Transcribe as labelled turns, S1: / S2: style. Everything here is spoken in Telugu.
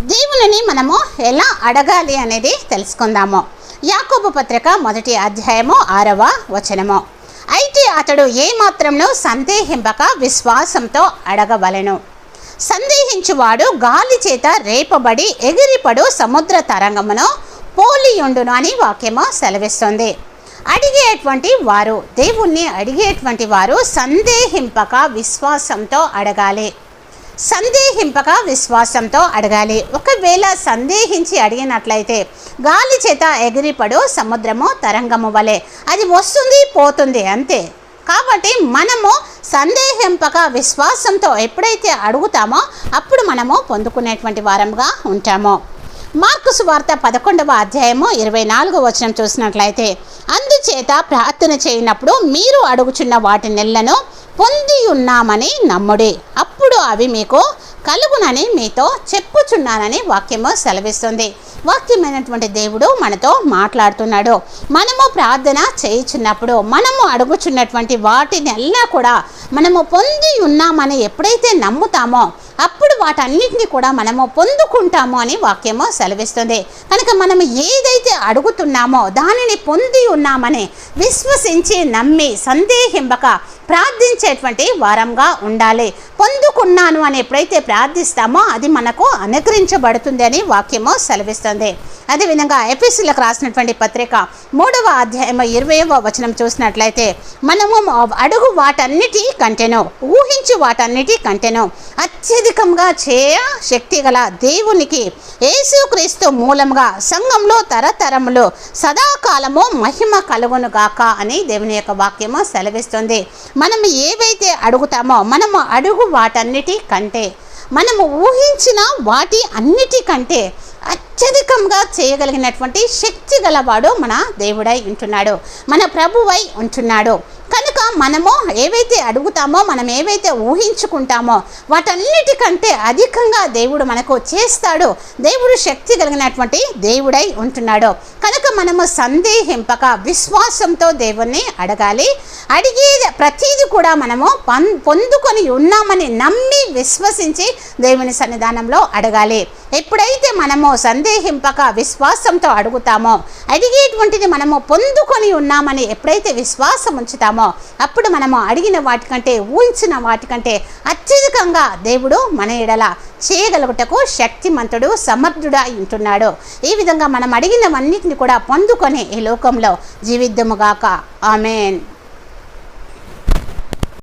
S1: దేవుని మనము ఎలా అడగాలి అనేది తెలుసుకుందాము. యాకోబు పత్రిక మొదటి అధ్యాయము ఆరవ వచనము. అయితే అతడు ఏమాత్రంను సందేహింపక విశ్వాసంతో అడగవలెను. సందేహించువాడు గాలి చేత రేపబడి ఎగిరిపడు సముద్ర తరంగమును పోలియుండును అని వాక్యము సెలవిస్తుంది. అడిగేటువంటి వారు దేవుణ్ణి అడిగేటువంటి వారు సందేహింపక విశ్వాసంతో అడగాలి. సందేహింపక విశ్వాసంతో అడగాలి. ఒకవేళ సందేహించి అడిగినట్లయితే గాలి చేత ఎగిరిపడు సముద్రము తరంగము వలె. అది వస్తుంది పోతుంది అంతే. కాబట్టి మనము సందేహింపక విశ్వాసంతో ఎప్పుడైతే అడుగుతామో అప్పుడు మనము పొందుకునేటువంటి వారంగా ఉంటాము. మార్కు సువార్త పదకొండవ అధ్యాయము ఇరవై నాలుగు వచనం చూసినట్లయితే అందుచేత ప్రార్థన చేయనప్పుడు మీరు అడుగుచున్న వాటి నెలను పొంది ఉన్నామని నమ్ముడే. అప్పుడు అవి మీకు కలుగునని మీతో చెప్పుచున్నానని వాక్యము సెలవిస్తుంది. వాక్యమైనటువంటి దేవుడు మనతో మాట్లాడుతున్నాడు. మనము ప్రార్థన చేయుచున్నప్పుడు మనము అడుగుచున్నటువంటి వాటిని కూడా మనము పొంది ఉన్నామని ఎప్పుడైతే నమ్ముతామో అప్పుడు వాటన్నిటిని కూడా మనము పొందుకుంటాము అని వాక్యము సెలవిస్తుంది. కనుక మనము ఏదైతే అడుగుతున్నామో దానిని పొంది ఉన్నామని విశ్వసించి నమ్మి సందేహింపక ప్రార్థించేటువంటి వారంగా ఉండాలి. పొందుకున్నాను అని ఎప్పుడైతే ప్రార్థిస్తామో అది మనకు అనుగ్రహించబడుతుంది అని వాక్యము సెలవిస్తుంది. అదేవిధంగా ఎపిసిలకు రాసినటువంటి పత్రిక మూడవ అధ్యాయం ఇరవయవ వచనం చూసినట్లయితే మనము అడుగు వాటన్నిటి కంటేనో ఊహించు వాటన్నిటి అత్యధిక అత్యధికంగా చేయ శక్తి గల దేవునికి యేసుక్రీస్తు మూలంగా సంఘంలో తరతరములు సదాకాలము మహిమ కలుగును గాక అని దేవుని యొక్క వాక్యము సెలవిస్తుంది. మనం ఏవైతే అడుగుతామో మనము అడుగు వాటన్నిటి కంటే మనము ఊహించిన వాటి అన్నిటికంటే అత్యధికంగా చేయగలిగినటువంటి శక్తి గలవాడు మన దేవుడై ఉంటున్నాడు. మన ప్రభువై ఉంటున్నాడు. కనుక మనము ఏవైతే అడుగుతామో మనం ఏవైతే ఊహించుకుంటామో వాటన్నిటికంటే అధికంగా దేవుడు మనకు చేస్తాడు. దేవుడు శక్తి కలిగినటువంటి దేవుడై ఉంటున్నాడు. కనుక మనము సందేహింపక విశ్వాసంతో దేవుణ్ణి అడగాలి. అడిగే ప్రతీది కూడా మనము పం పొందుకొని ఉన్నామని నమ్మి విశ్వసించి దేవుని సన్నిధానంలో అడగాలి. ఎప్పుడైతే మనము సందేహింపక విశ్వాసంతో అడుగుతామో అడిగేటువంటిది మనము పొందుకొని ఉన్నామని ఎప్పుడైతే విశ్వాసం ఉంచుతామో అప్పుడు మనము అడిగిన వాటికంటే ఊహించిన వాటికంటే అత్యధికంగా దేవుడు మన ఎడల చేయగలుగుటకు శక్తిమంతుడు సమర్థుడా ఉంటున్నాడు. ఈ విధంగా మనం అడిగినవన్నిటిని కూడా పొందుకొని ఈ లోకంలో జీవిద్దాముగాక ఆమెన్.